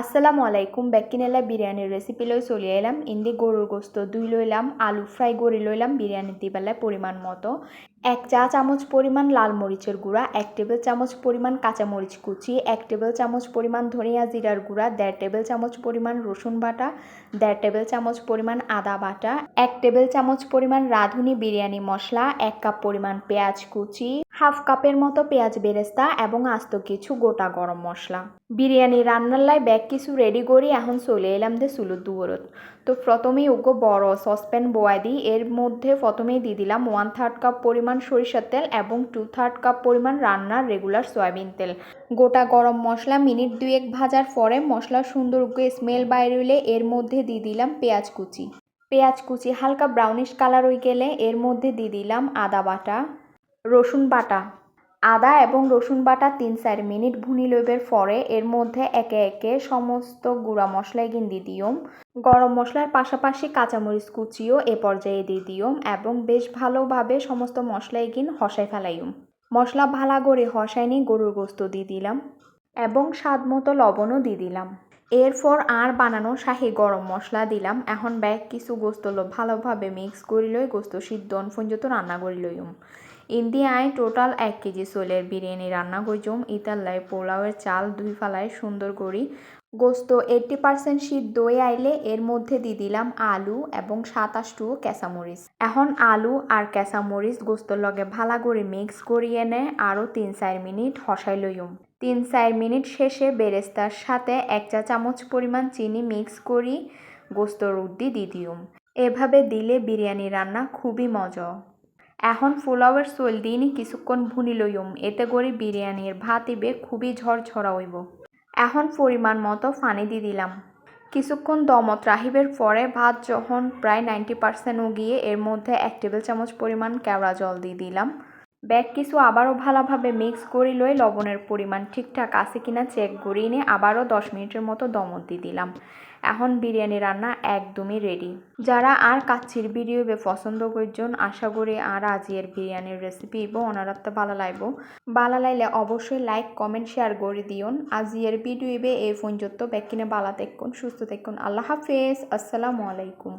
আসসালামু আলাইকুম বেকিনেলা বিরিয়ানির রেসিপি লই চলি এলাম ইন্দি গরুর গোস্ত দুই লইলাম, আলু ফ্রাই করে লইলাম বিরিয়ানি দিবেলায় পরিমাণ মতো। এক চা চামচ পরিমাণ লাল মরিচের গুঁড়া, এক টেবিল চামচ পরিমাণ কাঁচা মরিচ কুচি, এক টেবিল চামচ পরিমাণ ধনিয়া জিরার গুঁড়া দেড় টেবিল চামচ পরিমাণ রসুন বাটা দেড় টেবিল চামচ পরিমাণ আদা বাটা, এক টেবিল চামচ পরিমাণ রাঁধুনি বিরিয়ানি মশলা এক কাপ পরিমাণ পেঁয়াজ কুচি। হাফ কাপের মতো পেঁয়াজ বেরেস্তা এবং আস্ত কিছু গোটা গরম মশলা। বিরিয়ানি রান্নার লাই ব্যাগ কিছু রেডি করি, এখন চলে এলাম দে চুলোর দুয়ারত। তো প্রথমেই ওগো বড় সসপ্যান বোয়াই দিই। এর মধ্যে প্রথমেই দিয়ে দিলাম ওয়ান থার্ড কাপ পরিমাণ সরিষার তেল এবং টু থার্ড কাপ পরিমাণ রান্নার রেগুলার সয়াবিন তেল। গোটা গরম মশলা মিনিট দুয়েক ভাজার পরে মশলা সুন্দর স্মেল বাইরে এর মধ্যে দিয়ে দিলাম পেঁয়াজ কুচি। পেঁয়াজ কুচি হালকা ব্রাউনিশ কালার হয়ে গেলে এর মধ্যে দিয়ে দিলাম আদা বাটা। রসুন বাটা। আদা এবং রসুন বাটা তিন চার মিনিট ভুনি লইবের পরে এর মধ্যে একে একে সমস্ত গুঁড়া মশলা এগিন দিয়ে দিওম গরম মশলার পাশাপাশি কাঁচামরিচ কুচিও এ পর্যায়ে দিয়ে দিওম এবং বেশ ভালোভাবে সমস্ত মশলা গিন হসাই ফেলাইম মশলা ভালা করে হসাইনি গরুর গোস্ত দিয়ে দিলাম এবং স্বাদ মতো লবণও দিয়ে দিলাম। এরপর আর বানানো শাহি গরম মশলা দিলাম। এখন ব্যাগ কিছু গোস্ত ভালোভাবে মিক্স করি লই গোস্ত সিদ্ধ পর্যন্ত রান্না করি লইম ইন্ডিয়ায় টোটাল এক কেজি সোলের বিরিয়ানি রান্না করছুম ইতাল্লাই পোলাওয়ের চাল দুই ফালায় সুন্দর করি গোস্ত এইট্টি পার্সেন্ট হয়ে আইলে এর মধ্যে দিয়ে দিলাম আলু এবং সাতাশটু কেঁচামরিচ এখন আলু আর কেঁচামরিচ গোস্তর লগে ভালা করে মিক্স করিয়ে নে আরও তিন চার মিনিট হসাই লইম। তিন চার মিনিট শেষে বেরেস্তার সাথে এক চা চামচ পরিমাণ চিনি মিক্স করি, গোস্তর উদ্দি দিয়ে দিউম এভাবে দিলে বিরিয়ানি রান্না খুবই মজা। এখন পোলাওয়ের সোল দিনই কিছুক্ষণ ভুনি লইম, এতে করে বিরিয়ানির ভাত ইবে খুবই ঝরঝরা হইব। এখন পরিমাণ মতো ফানি দি দিলাম। কিছুক্ষণ দমত রাহিবের পরে ভাত যখন প্রায় নাইনটি পার্সেন্ট উগিয়ে এর মধ্যে এক টেবিল চামচ পরিমাণ কেওড়া জল দিয়ে দিলাম। ব্যাগ কিছু আবারও ভালোভাবে মিক্স করি লই লবণের পরিমাণ ঠিকঠাক আছে কিনা চেক করিয়ে নিয়ে আবারও দশ মিনিটের মতো দমত দিয়ে দিলাম। এখন বিরিয়ানি রান্না একদমই রেডি যারা আর কাচ্ছির ভিডিও পছন্দ করছেন, আশা করি আর আজিয়ের বিরিয়ানির রেসিপি ইব অনারাত্তে ভালো লাগব। ভালো লাগলে অবশ্যই লাইক কমেন্ট শেয়ার করে দিওন আজিয়ের ভিডিও ইবে এই পর্যন্ত। ব্যাকিনে বালা তেকুন সুস্থ তেকুন আল্লাহ হাফেজ। আসসালামু আলাইকুম।